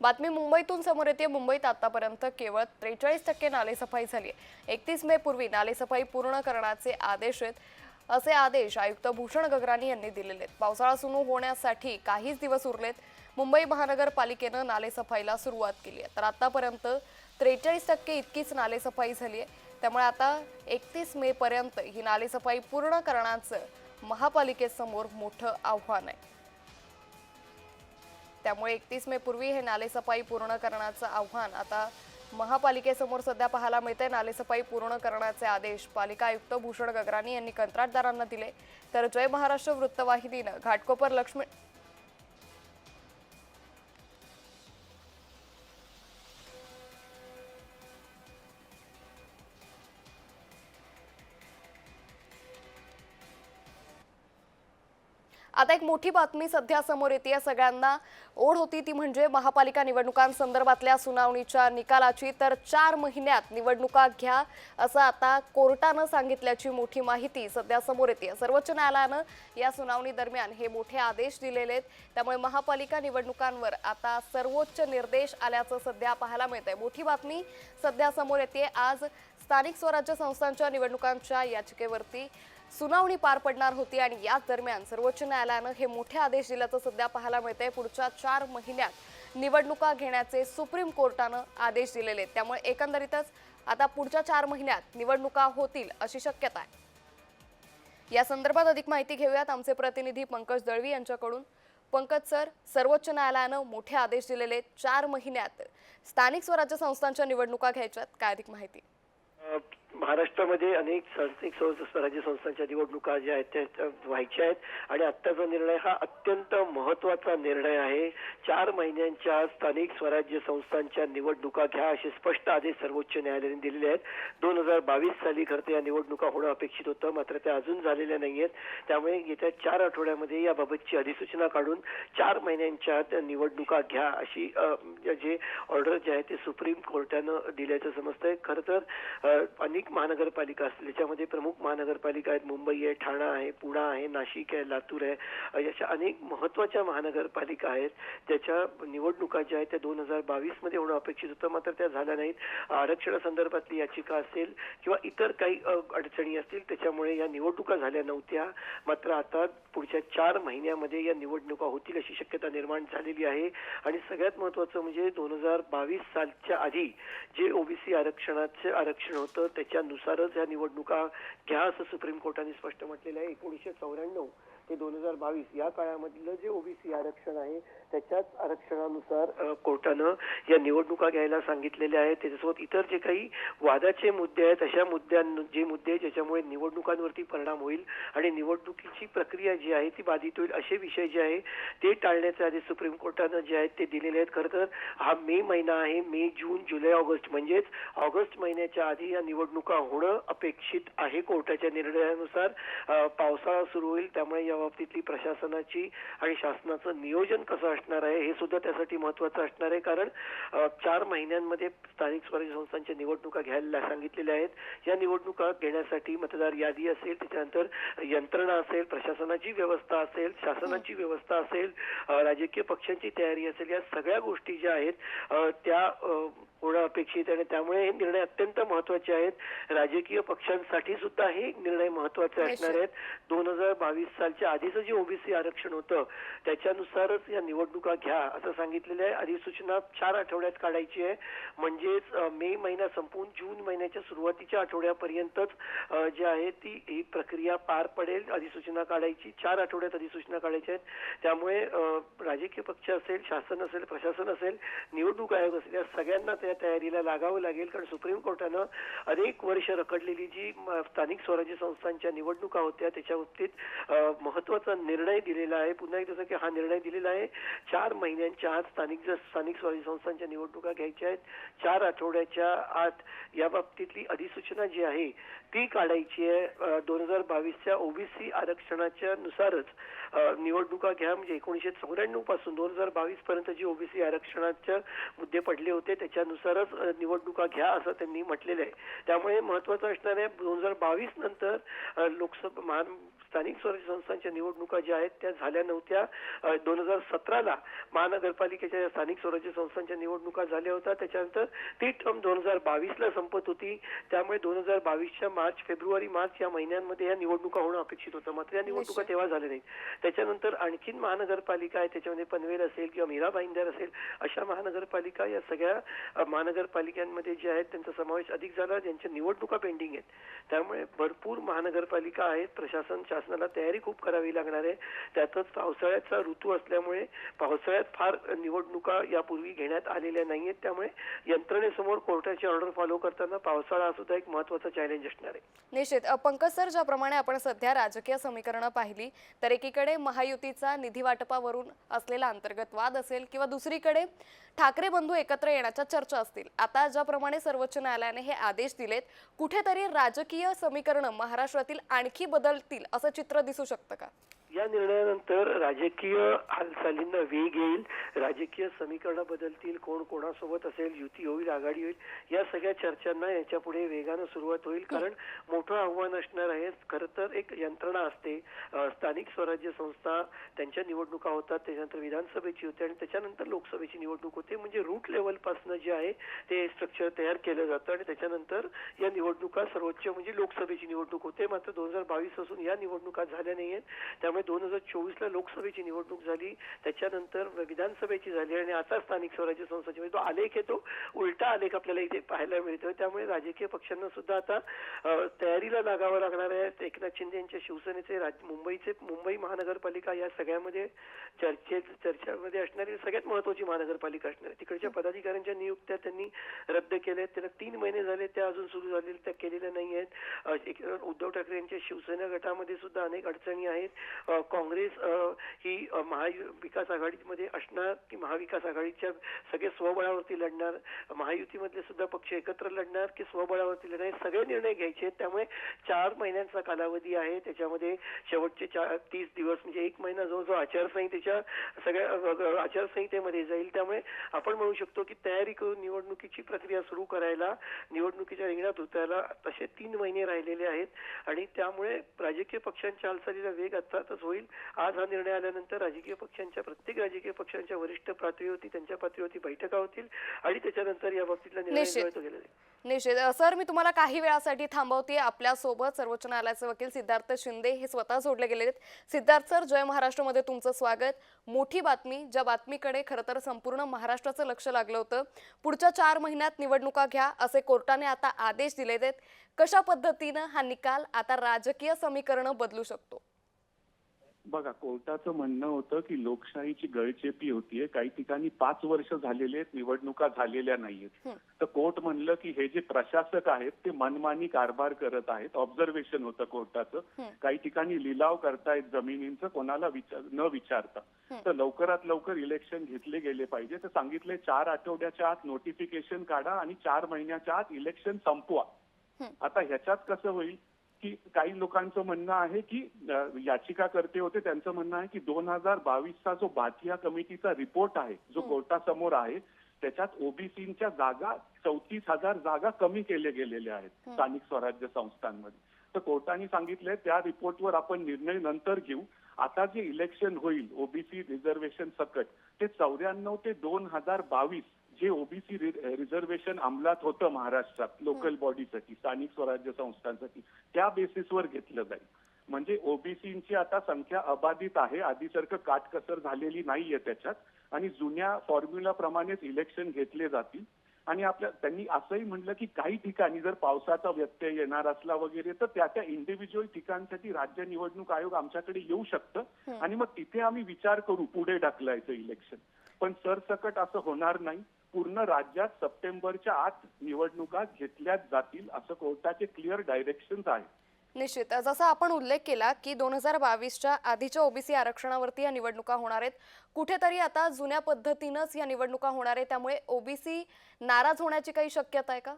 बातमी मुंबईतून समोर येते. मुंबईत आतापर्यंत केवळ त्रेचाळीस टक्के नालेसफाई झाली आहे. एकतीस मे पूर्वी नालेसफाई पूर्ण करण्याचे आदेश आहेत असे आदेश आयुक्त भूषण गगराणी यांनी दिलेले आहेत. पावसाळा सुरू होण्यासाठी काहीच दिवस उरलेत. मुंबई महानगरपालिकेनं नालेसफाईला सुरुवात केली आहे. तर आतापर्यंत त्रेचाळीस टक्के इतकीच नालेसफाई झाली आहे. त्यामुळे आता एकतीस मे पर्यंत ही नालेसफाई पूर्ण करण्याचं महापालिकेसमोर मोठं आव्हान आहे. त्यामुळे एकतीस मे पूर्वी हे नालेसफाई पूर्ण करण्याचं आव्हान आता महापालिकेसमोर सध्या पाहायला मिळते नालेसफाई पूर्ण करण्याचे आदेश पालिका आयुक्त भूषण गगरानी यांनी कंत्राटदारांना दिले. तर जय महाराष्ट्र वृत्तवाहिनीनं घाटकोपर लक्ष्मी आता एक मोठी बातमी सध्या समोर येते. सगळ्यांना ओढ होती ती म्हणजे महापालिका निवडणुकांसंदर्भातल्या सुनावणीच्या निकालाची. तर चार महिन्यात निवडणुका घ्या असं आता कोर्टानं सांगितल्याची मोठी माहिती सध्या समोर येते. सर्वोच्च न्यायालयानं या सुनावणी दरम्यान हे मोठे आदेश दिलेले आहेत. त्यामुळे महापालिका निवडणुकांवर आता सर्वोच्च निर्देश आल्याचं सध्या पाहायला मिळत आहे मोठी बातमी सध्या समोर येते. आज स्थानिक स्वराज्य संस्थांच्या निवडणुकांच्या याचिकेवरती सुनावणी पार पडणार होती आणि याच दरम्यान सर्वोच्च न्यायालयानं हे मोठे आदेश दिल्याचं सध्या पाहायला मिळतंय. पुढच्या चार महिन्यात निवडणुका घेण्याचे सुप्रीम कोर्टानं आदेश दिलेले त्यामुळे एकंदरीतच आता पुढच्या चार महिन्यात निवडणुका होतील अशी शक्यता आहे. या संदर्भात अधिक माहिती घेऊयात. आमचे प्रतिनिधी पंकज दळवी यांच्याकडून. पंकज सर सर्वोच्च न्यायालयानं मोठे आदेश दिलेले चार महिन्यात स्थानिक स्वराज्य संस्थांच्या निवडणुका घ्यायच्यात. काय अधिक माहिती? महाराष्ट्रामध्ये अनेक स्थानिक स्वराज्य संस्थांच्या निवडणुका ज्या आहेत त्या व्हायच्या आहेत. आणि आत्ताचा निर्णय हा अत्यंत महत्त्वाचा निर्णय आहे. चार महिन्यांच्या स्थानिक स्वराज्य संस्थांच्या निवडणुका घ्या असे स्पष्ट आदेश सर्वोच्च न्यायालयाने दिलेले आहेत. दोन हजार बावीस साली खरं या निवडणुका होणं अपेक्षित होतं मात्र त्या अजून झालेल्या नाही आहेत. त्यामुळे येत्या चार आठवड्यामध्ये याबाबतची अधिसूचना काढून चार महिन्यांच्या निवडणुका घ्या अशी जे ऑर्डर जे आहे ते सुप्रीम कोर्टानं दिल्याचं समजतंय. खरं तर अनेक अनेक महानगरपालिका असतील त्याच्यामध्ये प्रमुख महानगरपालिका आहेत. मुंबई आहे ठाणा आहे पुणा आहे नाशिक आहे लातूर आहे. अशा अनेक महत्त्वाच्या महानगरपालिका आहेत. त्याच्या निवडणुका ज्या आहेत त्या दोन हजार बावीसमध्ये होणं अपेक्षित होतं. मात्र त्या झाल्या नाहीत. आरक्षणासंदर्भातली याचिका असेल किंवा इतर काही अडचणी असतील त्याच्यामुळे या निवडणुका झाल्या नव्हत्या. मात्र आता पुढच्या चार महिन्यामध्ये या निवडणुका होतील अशी शक्यता निर्माण झालेली आहे. आणि सगळ्यात महत्वाचं म्हणजे दोन हजार बावीस सालच्या आधी जे ओबीसी आरक्षणाचे आरक्षण होतं त्याच्या नुसारच या निवडणुका घ्या असं सुप्रीम कोर्टाने स्पष्ट म्हटलेलं आहे. एकोणीसशे चौऱ्याण्णव ते दोन हजार बावीस या काळामधलं जे ओबीसी आरक्षण आहे त्याच्याच आरक्षणानुसार कोर्टानं या निवडणुका घ्यायला सांगितलेल्या आहेत. त्याच्यासोबत इतर जे काही वादाचे मुद्दे आहेत अशा मुद्द्यां जे मुद्दे ज्याच्यामुळे निवडणुकांवरती परिणाम होईल आणि निवडणुकीची प्रक्रिया जी आहे ती बाधित होईल असे विषय जे आहे ते टाळण्याचे आदेश सुप्रीम कोर्टानं जे आहेत ते दिलेले आहेत. खरं तर हा मे महिना आहे मे जून जुलै ऑगस्ट. म्हणजेच ऑगस्ट महिन्याच्या आधी या निवडणुका होणं अपेक्षित आहे. कोर्टाच्या निर्णयानुसार पावसाळा सुरू होईल त्यामुळे या बाबतीतली प्रशासनाची आणि शासनाचं नियोजन कसं असणार आहे हे सुद्धा त्यासाठी महत्वाचं असणार आहे. कारण चार महिन्यांमध्ये स्थानिक स्वराज्य संस्थांच्या निवडणुका घ्यायला सांगितलेल्या आहेत. या निवडणुका घेण्यासाठी मतदार यादी असेल त्याच्यानंतर यंत्रणा असेल प्रशासनाची व्यवस्था असेल शासनाची व्यवस्था असेल राजकीय पक्षांची तयारी असेल या सगळ्या गोष्टी ज्या आहेत त्या होणं अपेक्षित आहे. आणि त्यामुळे हे निर्णय अत्यंत महत्त्वाचे आहेत. राजकीय पक्षांसाठी सुद्धा हे निर्णय महत्त्वाचे असणार आहेत. दोन हजार बावीस सालच्या आधीचं जे ओबीसी आरक्षण होतं त्याच्यानुसारच या निवडणुका घ्या असं सांगितलेलं आहे. अधिसूचना चार आठवड्यात काढायची आहे. म्हणजेच मे महिना संपून जून महिन्याच्या सुरुवातीच्या आठवड्यापर्यंतच जे आहे ती ही प्रक्रिया पार पडेल. अधिसूचना काढायची चार आठवड्यात अधिसूचना काढायची आहेत. त्यामुळे राजकीय पक्ष असेल शासन असेल प्रशासन असेल निवडणूक आयोग असेल या सगळ्यांना त्या तयारीला लागावं लागेल. कारण सुप्रीम कोर्टानं अनेक वर्ष रखडलेली जी स्थानिक स्वराज्य संस्थांच्या निवडणुका होत्या त्याच्या बाबतीत महत्त्वाचा निर्णय दिलेला आहे. पुन्हा एक जसं की हा निर्णय दिलेला आहे चार महिन्यांच्या आत स्थानिक स्थानिक स्वराज्य संस्थांच्या निवडणुका घ्यायच्या आहेत. चार आठवड्याच्या आत या बाबतीतली अधिसूचना जी आहे ती काढायची आहे. दोन हजार बावीसच्या ओबीसी आरक्षणाच्या नुसारच निवडणुका घ्या. म्हणजे एकोणीशे चौऱ्याण्णवपासून दोन हजार बावीस पर्यंत जी ओबीसी आरक्षणाचे मुद्दे पडले होते त्याच्या अ, निवडणुका घ्या असं त्यांनी म्हटलेलं आहे. त्यामुळे महत्वाचं असणार आहे दोन हजार बावीस नंतर लोकसभा महान स्थानिक स्वराज्य संस्थांच्या निवडणुका ज्या आहेत त्या झाल्या नव्हत्या. दोन हजार सतराला महानगरपालिकेच्या या स्थानिक स्वराज्य संस्थांच्या निवडणुका झाल्या होत्या त्याच्यानंतर ती टर्म दोन हजार बावीसला संपत होती. त्यामुळे दोन हजार बावीसच्या मार्च फेब्रुवारी मार्च या महिन्यांमध्ये या निवडणुका होणं अपेक्षित होतं. मात्र या निवडणुका. तेव्हा झाल्या नाहीत. त्याच्यानंतर आणखीन महानगरपालिका आहे त्याच्यामध्ये पनवेल असेल किंवा मीरा भाईंदर असेल अशा महानगरपालिका या सगळ्या महानगरपालिकांमध्ये ज्या आहेत त्यांचा समावेश अधिक झाला. ज्यांच्या निवडणुका पेंडिंग आहेत त्यामुळे भरपूर महानगरपालिका आहेत प्रशासन शासनाला तयारी खूप करावी लागणार आहे. त्यातच पावसाळ्याचा ऋतू असल्यामुळे पावसाळ्यात फार निवडणुका यापूर्वी घेण्यात आलेल्या नाहीयेत. त्यामुळे यंत्रणेसमोर कोर्टाची ऑर्डर फॉलो करताना पावसाळा हा सुद्धा एक महत्त्वाचा चॅलेंज असणार आहे. निश्चित. पंकज सर ज्याप्रमाणे आपण सध्या राजकीय समीकरणं पाहिली तर एकीकडे महायुतीचा निधी वाटपावरून असलेला अंतर्गत वाद असेल किंवा दुसरीकडे ठाकरे बंधू एकत्र येण्याच्या चर्चा असतील. आता ज्याप्रमाणे सर्वोच्च न्यायालयाने हे आदेश दिलेत कुठेतरी राजकीय समीकरणं महाराष्ट्रातील आणखी बदलतील असं चित्र दिसू शकतं का? या निर्णयानंतर राजकीय हालचालींना वेग येईल. राजकीय समीकरणं बदलतील. कोण कोणासोबत असेल युती होईल आघाडी होईल या सगळ्या चर्चांना याच्यापुढे वेगानं सुरुवात होईल. कारण मोठं आव्हान असणार आहे. खरं तर एक यंत्रणा असते. स्थानिक स्वराज्य संस्था त्यांच्या निवडणुका होतात. त्याच्यानंतर विधानसभेची होते आणि त्याच्यानंतर लोकसभेची निवडणूक होते. म्हणजे रूट लेवलपासनं जे आहे ते स्ट्रक्चर तयार केलं जातं आणि त्याच्यानंतर या निवडणुका सर्वोच्च म्हणजे लोकसभेची निवडणूक होते. मात्र दोन हजार बावीसपासून या निवडणुका झाल्या नाहीयेत. त्यामुळे दोन हजार चोवीसला लोकसभेची निवडणूक झाली. त्याच्यानंतर विधानसभेची झाली आणि आता स्थानिक स्वराज्य संस्थेची म्हणजे तो आलेख येतो. उलटा आलेख आपल्याला इथे पाहायला मिळतोय. त्यामुळे राजकीय पक्षांना सुद्धा आता तयारीला लागावं लागणार आहे. एकनाथ शिंदे यांच्या शिवसेनेचे राज- मुंबईचे मुंबई महानगरपालिका या सगळ्यामध्ये चर्चे चर्चामध्ये असणारी सगळ्यात महत्वाची महानगरपालिका असणार आहे. तिकडच्या पदाधिकाऱ्यांच्या नियुक्त्या त्यांनी रद्द केल्या आहेत. त्याला तीन महिने झाले. त्या अजून सुरू झालेल्या त्या केलेल्या नाही आहेत. एक- उद्धव ठाकरे यांच्या शिवसेना गटामध्ये सुद्धा अनेक अडचणी आहेत. काँग्रेस ही महाविकास आघाडीमध्ये असणार की महाविकास आघाडीच्या सगळे स्वबळावरती लढणार? महायुतीमधले सुद्धा पक्ष एकत्र लढणार की स्वबळावरती लढणार? सगळे निर्णय घ्यायचे त्यामुळे चार महिन्यांचा कालावधी आहे. त्याच्यामध्ये शेवटचे चार तीस दिवस म्हणजे एक महिना जवळजवळ आचारसंहितेच्या सगळ्या आचारसंहितेमध्ये जाईल. त्यामुळे आपण म्हणू शकतो की तयारी करून निवडणुकीची प्रक्रिया सुरू करायला निवडणुकीच्या रिंगणात उतरायला तसे तीन महिने राहिलेले आहेत. आणि त्यामुळे राजकीय पक्षांच्या हालचालीला वेग अर्थातच होईल. आज हा निर्णय आल्यानंतर राजकीय पक्षांच्या प्रत्येक राजकीय पक्षांच्या वरिष्ठ पातळीवरती त्यांच्या पातळीवरती बैठका होतील आणि त्याच्यानंतर या बाबतीतला निर्णय निश्चित. सर मी तुम्हाला काही वेळासाठी थांबवते. आपल्यासोबत सर्वोच्च न्यायालयाचे वकील सिद्धार्थ शिंदे हे स्वतः जोडले गेलेले आहेत. सिद्धार्थ सर जय महाराष्ट्रामध्ये तुमचं स्वागत. मोठी बातमी ज्या बातमीकडे खरं तर संपूर्ण महाराष्ट्राचं लक्ष लागलं होतं. पुढच्या चार महिन्यात निवडणुका घ्या असे कोर्टाने आता आदेश दिलेत. आहेत कशा पद्धतीनं हा निकाल आता राजकीय समीकरणं बदलू शकतो? बघा कोर्टाचं म्हणणं होतं की लोकशाहीची गळचेपी होतीये काही ठिकाणी पाच वर्ष झालेले आहेत निवडणुका झालेल्या नाहीयेत. तर कोर्ट म्हणलं की हे जे प्रशासक आहेत ते मनमानी कारभार करत आहेत ऑब्झर्वेशन होतं कोर्टाचं. काही ठिकाणी लिलाव करतायत जमिनींचं कोणाला विचार न विचारता. तर लवकरात लवकर इलेक्शन घेतले गेले पाहिजे तर सांगितले चार आठवड्याच्या आत नोटिफिकेशन काढा आणि चार महिन्याच्या आत इलेक्शन संपवा. आता ह्याच्यात कसं होईल की काही लोकांचं म्हणणं आहे की अ, याचिका करते होते त्यांचं म्हणणं आहे की दोन हजार बावीसचा जो भाटिया कमिटीचा रिपोर्ट आहे जो. कोर्टासमोर आहे त्याच्यात ओबीसीच्या जागा चौतीस हजार जागा कमी केले गेलेले आहेत. स्थानिक स्वराज्य संस्थांमध्ये तर कोर्टाने सांगितलंय त्या रिपोर्टवर आपण निर्णय नंतर घेऊ आता जे इलेक्शन होईल ओबीसी रिझर्वेशन सकट ते चौऱ्याण्णव ते दोन हजार बावीस जे ओबीसी रिझर्वेशन अंमलात होतं महाराष्ट्रात लोकल बॉडीसाठी स्थानिक स्वराज्य संस्थांसाठी त्या बेसिसवर घेतलं जाईल. म्हणजे ओबीसीची आता संख्या अबाधित आहे आधीसारखं काटकसर झालेली नाहीये त्याच्यात. आणि जुन्या फॉर्म्युलाप्रमाणेच इलेक्शन घेतले जातील. आणि आपल्या त्यांनी असंही म्हणलं की काही ठिकाणी जर पावसाचा व्यत्यय येणार असला वगैरे तर त्या त्या इंडिव्हिज्युअल ठिकाणसाठी राज्य निवडणूक आयोग आमच्याकडे येऊ शकतं. आणि मग तिथे आम्ही विचार करू पुढे ढकलायचं इलेक्शन पण सरसकट असं होणार नाही. पूर्ण राज्यात सप्टेंबरच्या आत निवडणुका घेतल्या जातील असं कोर्टाचे क्लिअर डायरेक्शन आहे निश्चित. जसा आपण उल्लेख केला की दोन हजार बावीसच्या आधीच्या ओबीसी आरक्षणावरती या निवडणुका होणार आहेत. कुठेतरी आता जुन्या पद्धतीनंच या निवडणुका होणार आहे त्यामुळे ओबीसी नाराज होण्याची काही शक्यता आहे का?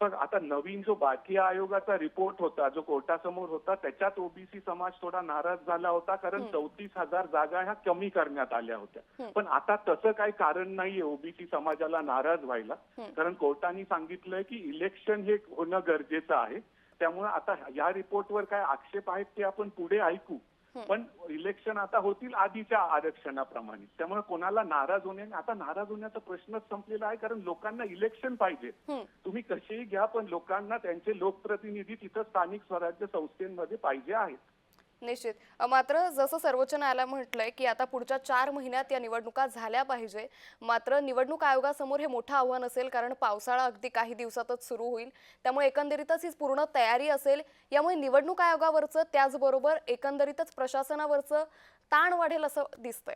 पण आता नवीन जो भारतीय आयोगाचा रिपोर्ट होता जो कोर्टासमोर होता त्याच्यात ओबीसी समाज थोडा नाराज झाला होता कारण. चौतीस हजार जागा ह्या कमी करण्यात आल्या होत्या. पण आता तसं काही कारण नाहीये ओबीसी समाजाला नाराज व्हायला. कारण कोर्टाने सांगितलंय की इलेक्शन हे होणं गरजेचं आहे त्यामुळे आता या रिपोर्टवर काय आक्षेप आहेत ते आपण पुढे ऐकू पण इलेक्शन आता होतील आधीच्या आरक्षणाप्रमाणे. त्यामुळे कोणाला नाराज होणे आता नाराज होण्याचा प्रश्नच संपलेला आहे कारण लोकांना इलेक्शन पाहिजे. तुम्ही कसेही घ्या पण लोकांना त्यांचे लोकप्रतिनिधी तिथं स्थानिक स्वराज्य संस्थेमध्ये पाहिजे आहेत. निश्चित. मात्र जसं सर्वोच्च न्यायालय म्हटलंय की आता पुढच्या चार महिन्यात या निवडणुका झाल्या पाहिजे. मात्र निवडणूक आयोगासमोर हे मोठं आव्हान असेल कारण पावसाळा अगदी काही दिवसातच सुरू होईल. त्यामुळे एकंदरीतच ही पूर्ण तयारी असेल. यामुळे निवडणूक आयोगावरचं त्याचबरोबर एकंदरीतच प्रशासनावरचं ताण वाढेल असं दिसतंय.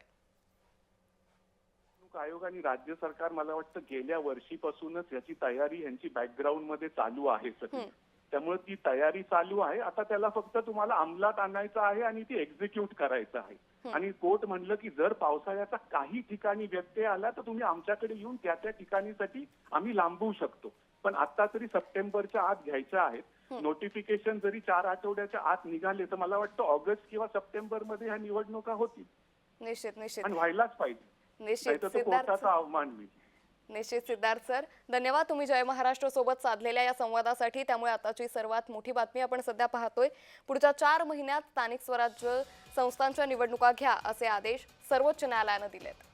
निवडणूक आयोग आणि राज्य सरकार मला वाटतं गेल्या वर्षीपासूनच याची तयारी यांची बॅकग्राऊंडमध्ये चालू आहे सगळी त्यामुळे ती तयारी चालू आहे. आता त्याला फक्त तुम्हाला अंमलात आणायचं आहे आणि ती एक्झिक्यूट करायचं आहे. आणि कोर्ट म्हणलं की जर पावसाळ्याचा काही ठिकाणी व्यत्यय आला तर तुम्ही आमच्याकडे येऊन त्या त्या ठिकाणीसाठी आम्ही लांबवू शकतो. पण आता तरी सप्टेंबरच्या आत घ्यायच्या आहेत. नोटिफिकेशन जरी चार आठवड्याच्या आत निघाले तर मला वाटतं ऑगस्ट किंवा सप्टेंबरमध्ये ह्या निवडणुका होतील. निश्चित निश्चित. आणि व्हायलाच पाहिजे. निश्चित नाहीतर तो निश्चित सिद्धार्थ सर. धन्यवाद तुम्ही जय महाराष्ट्र सोबत साधलेल्या या संवादासाठी. त्यामुळे आताची सर्वात मोठी बातमी आपण सध्या पाहतोय. पुढच्या चार महिन्यात स्थानिक स्वराज्य संस्थांच्या निवडणुका घ्या असे आदेश सर्वोच्च न्यायालयानं दिलेत.